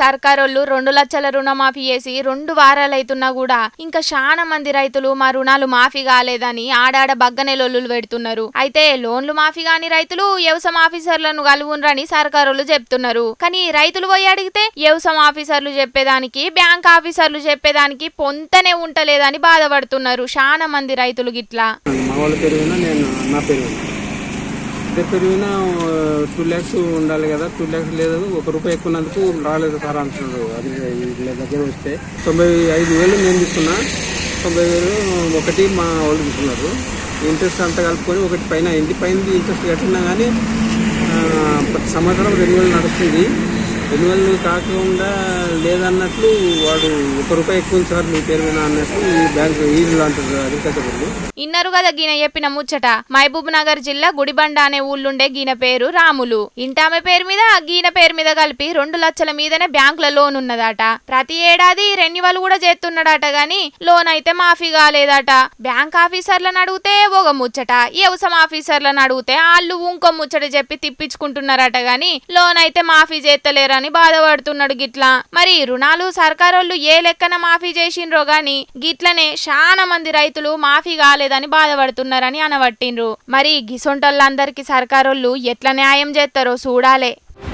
సర్కారోళ్ళు రెండు లక్షల రుణమాఫీ చేసి రెండు వారాలైతున్నా కూడా ఇంకా చాలా మంది రైతులు మా రుణాలు మాఫీ కాలేదని ఆడాడ బగ్గనే లొల్లులు పెడుతున్నారు. అయితే లోన్లు మాఫీ కాని రైతులు వ్యవసాయ ఆఫీసర్లను కలువునరని సర్కారోళ్ళు చెప్తున్నారు. కానీ రైతులు పోయి అడిగితే వ్యవసాయ ఆఫీసర్లు చెప్పేదానికి బ్యాంక్ ఆఫీసర్లు చెప్పేదానికి పొంతనే ఉంటలేదని బాధపడుతున్నారు. చాలా మంది రైతులు గిట్లా. మా వాళ్ళ ఇద్దరు టూ ల్యాక్స్ ఉండాలి కదా టూ ల్యాక్స్ లేదు ఒక రూపాయి ఎక్కున్నందుకు రాలేదు సార్ అంటున్నారు అది వీళ్ళ దగ్గర వస్తే తొంభై ఐదు వేలు నేను తీసుకున్నా. తొంభై వేలు ఒకటి మా వాళ్ళు తీసుకున్నారు. ఇంట్రెస్ట్ అంతా కలుపుకొని ఒకటి పైన ఇంటి పైన ఇంట్రెస్ట్ కట్టినా కానీ ప్రతి సంవత్సరం రెండు వేలు నడుస్తుంది. రెన్యువల్ కాకుండా లేదన్నట్లు వాడు ఒక రూపాయి ఎక్కువ సార్ మీ పేరు మీద అన్నట్లు ఈ బ్యాంక్ ఈజీలో అంటారు అగ్రికల్చర్ వాళ్ళు ఇన్నరు కదా గీన చెప్పిన ముచ్చట. మహబూబ్ నగర్ జిల్లా గుడిబండ అనే ఊళ్ళుండే గీన పేరు రాములు. ఇంటామె పేరు మీద గీన పేరు మీద కలిపి రెండు లక్షల మీదనే బ్యాంకుల లోన్ ఉన్నదట. ప్రతి ఏడాది రెన్యువల్ కూడా చేస్తున్నాడట గాని లోన్ అయితే మాఫీ కాలేదట. బ్యాంక్ ఆఫీసర్లను అడిగితే ఒక ముచ్చట. వ్యవసాయ ఆఫీసర్లను అడిగితే వాళ్ళు ఇంకో ముచ్చట చెప్పి తిప్పించుకుంటున్నారట గాని లోన్ అయితే మాఫీ చేస్తలేరని బాధపడుతున్నాడు గిట్లా. మరి రుణాలు సర్కారోళ్ళు ఏ లెక్కన మాఫీ చేసిండ్రో గాని గిట్లనే చాలా మంది రైతులు మాఫీ కాలేదని బాధపడుతున్నారని అనబట్టిండ్రు. మరి గిసొంటోళ్ళందరికీ సర్కారోళ్ళు ఎట్లా న్యాయం చేస్తారో చూడాలే.